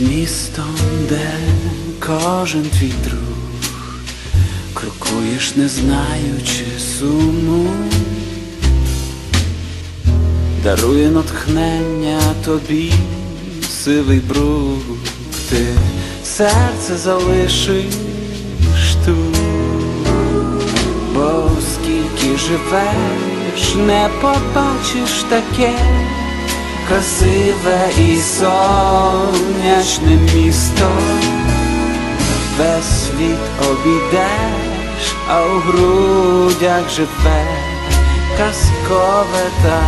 містом, де кожен твій друг, крокуєш, не знаючи суму, дарує натхнення тобі сивий брук, ти серце залишиш тут, бо скільки живеш, не побачиш таке красиве і сонячне місто, весь світ обійдеш, а у грудях живе казкове та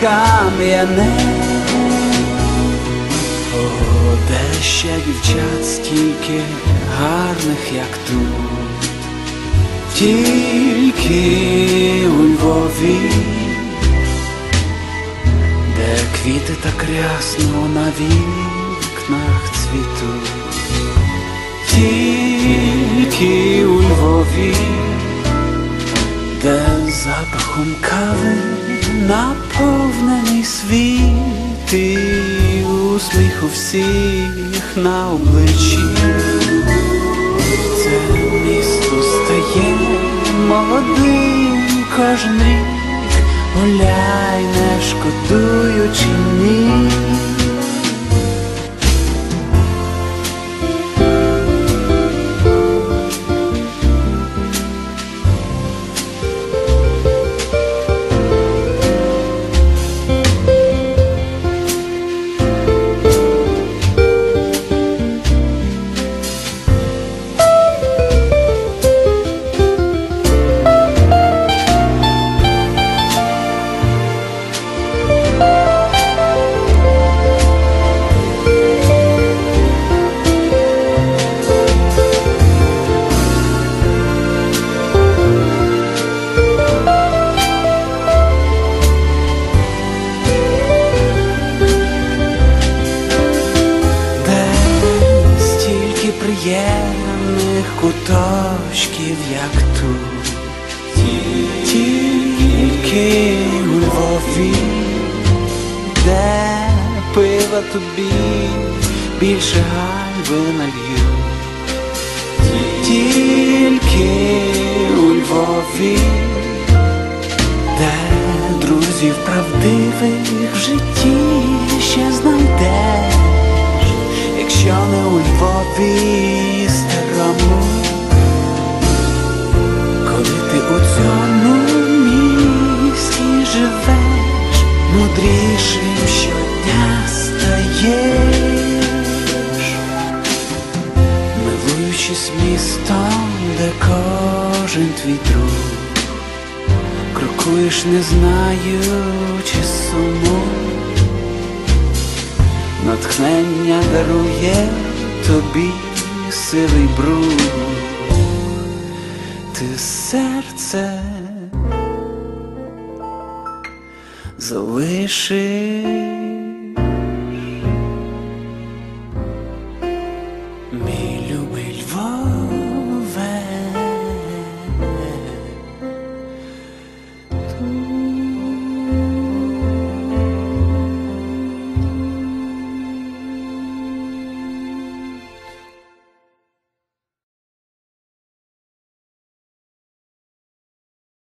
кам'яне. О, де ще дівчат стільки гарних, як тут, тільки у Львові квіти так рясно на вікнах цвітуть, тільки у Львові, де запахом кави наповнений світ і усміх у всіх на обличчі. Це місто стає молодим кожен рік. Гуляй, не шкодуючи ні. Приємних куточків, як тут, тільки у Львові, де пива тобі більше гайби нальють, тільки у Львові, де друзів правдивих в житті вітру, крокуєш, не знаючи суму, натхнення дарує тобі сили, бруд, ти серце залиши. мій. Mm-hmm.